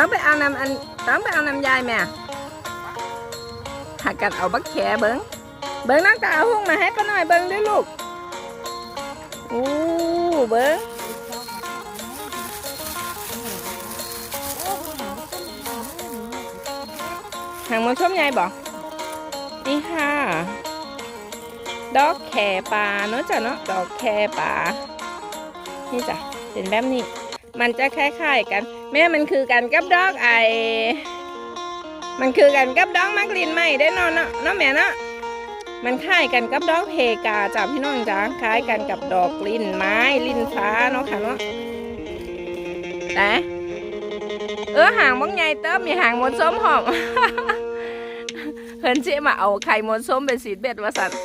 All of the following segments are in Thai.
ต้องไปเอาน้ำอันต้องไปเอาน้ำยายแม่หากันเอาบักแขเบิ้งเบิ้งน้องตาเอาหุ้งมาให้ป้าหน่อยเบิ้งด้วยลูกอู้เบิ้งหางมันชมยายบอกนี่ค่ะดอกแคปลาเนอะจ้ะเนาะดอกแคปลานี่จ้ะเป็นแบบนี้ มันจะคล้ายๆกัน แม่มันคือกันกับดอกไอ มันคือกันกับดอกมักลินไหมได้นอนเนาะเนาะแม่เนาะมันคล้ายกันกับดอกเพกาจ้ะพี่น้องจ้าคล้ายกันกับดอกลิ้นไม้ลิ้นฟ้าเนาะค่ะเนาะแต่เออหางบางใหญ่เติมมีหางมดส้มหอมเพิ่นเช่มาเอาไข่มดส้มเป็นสีเบ็ดวาสัตว์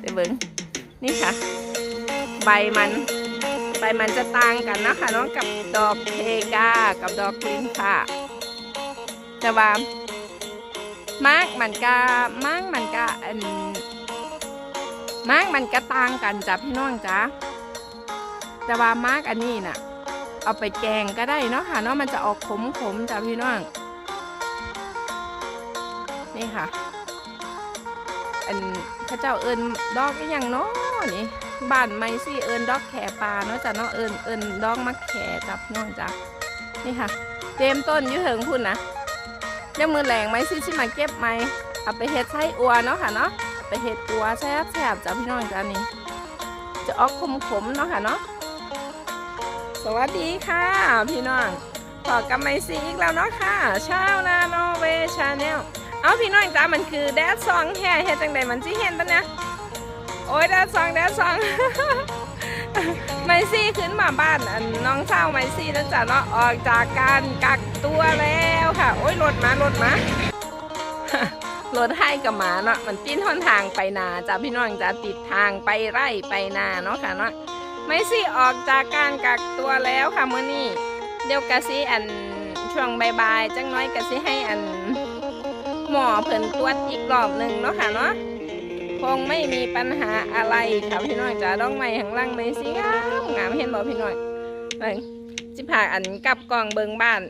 เดี๋ยวเบิ่งนี่ค่ะ ใบมัน ใบมันจะต่างกันนะคะน้องกับดอกเพกา กับดอกกลิ้นค่ะ แต่ว่ามากมันกามากมันกาอันมากมันก็ต่างกันจ้ะพี่น้องจ้ะแต่ว่ามากอันนี้น่ะ เอาไปแกงก็ได้เนาะค่ะเนาะมันจะออกขมๆจ้ะพี่น้อง นี่ค่ะ อันพระเจ้าเอิญดอกอหย่างเนาะนี่ บ้านไม่สิเอิญดอกแขปลาเนาะจ้ะเนาะเอิญเอิญดอกมะแขจับน้องจ้ะนี่ค่ะ เจมต้นยืเหิงพุ่นนะเดี๋ยวมือแรงไหมสิสิมาเก็บไหมเอาไปเฮ็ดไส้อัวเนาะค่ะเนาะไปเฮ็ดอัวแซ่บแซ่บจ้ะพี่น้องจ้ะนี่จะออกขมขมเนาะค่ะเนาะสวัสดีค่ะ พี่น้องต่อกับไมซีอีกแล้วเนาะค่ะชาวนาโนเวชาแนลเอาพี่น้องจ้ะมันคือแดดซองแฮ่เฮ็ดจังใดมันสิเห็นปะเนี่ย อ้ยแดดซองแดดซองไมซี่ขึ้นมาบ้านน้องเศร้าไมซี่นั่นจ้ะเนาะออกจากการกักตัวแล้วค่ะ โอ้ยรถมารถมารถให้กับหมาเนาะมันปิ้นหนทางไปนาจ้ะพี่น้องจะติดทางไปไร่ไปนาเนาะค่ะเนาะไมซี่ออกจากการกักตัวแล้วค่ะเมื้อนี้เดี๋ยวกะสิอันช่วงบายๆจังน้อยกะสิให้อันหมอเพิ่นตรวจอีกรอบหนึ่งเนาะค่ะเนาะ คงไม่มีปัญหาอะไรค่ะพี่น้องจ้าดองไม้ข้างล่างไม่สิงามงามเห็นบอกพี่น้องเบิ่งจิพาอันกับกล่องเบิงบ้าน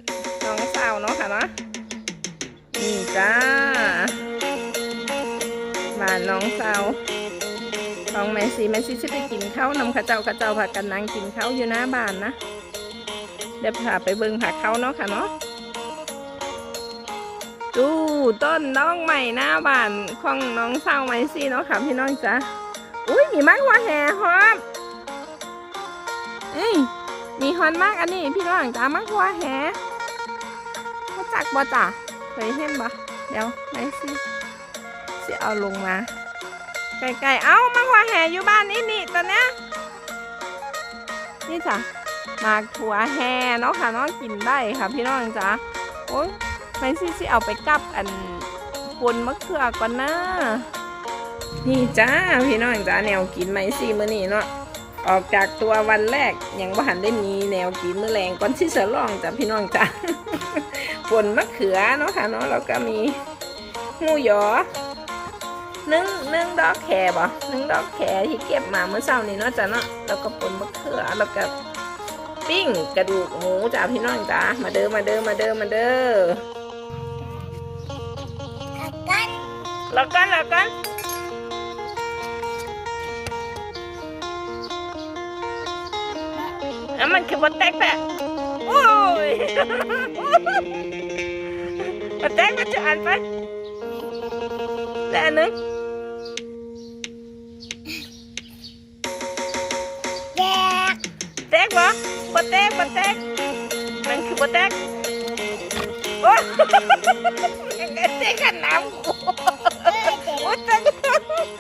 น้องสาวเนาะค่ะเนาะนี่จ้าบ้านน้องสาวของแม่สีแม่สีจะไปกินข้าวนำข้าเจ้าข้าเจ้าผักกันนั่งกินข้าวอยู่หน้าบ้านนะเดี๋ยวพาไปเบิงผักเขาเนาะค่ะเนาะ ดูต้นน้องใหม่หน้าบ้านของน้องเศร้าไหมสิเนาะค่ะพี่น้องจ้ะอุ้ยมีมากว่าแห่ฮอมเอ้ยมีฮอนมากอันนี้พี่น้องจ้ามากว่าแห่มาจักบ่จ้ะเคยเห็นบ่เดี๋ยวไหนสิสิเอาลงมาไกลๆเอ้ามากว่าแห่อยู่บ้านนี่นี่ตอนเนี้ยนี่จ้ะมากถั่วแห่เนาะค่ะน้องกินได้ค่ะพี่น้องจ้ะโอ้ย ไม่สิสิเอาไปกับอันปนมะเขือก่อนนะนี่จ้าพี่น้องจ้าแนวกินไหมสิมื้อนี้เนาะออกจากตัววันแรกยังบ่หันได้มีแนวกินมื้อแรงก่อนที่จะลองจ้ะพี่น้องจ้าปนมะเขือเนาะค่ะเนาะแล้วก็มีหมูหยอนึ่งนึ่งดอกแครบ่นึ่งดอกแครที่เก็บมาเมื่อเช้านี้เนาะจ้ะเนาะแล้วก็ปนมะเขือแล้วก็ปิ้งกระดูกหมูจ้าพี่น้องจ้ามาเด้อมาเด้อมาเด้อมาเด้อ Lakan, lakan. Naman kibotek pa. Uy! Botek pa siya, tép Sa ano? Botek ba? Botek, botek. Nang kibotek. Oh! Ang kasi tép na ako. Gerçekten.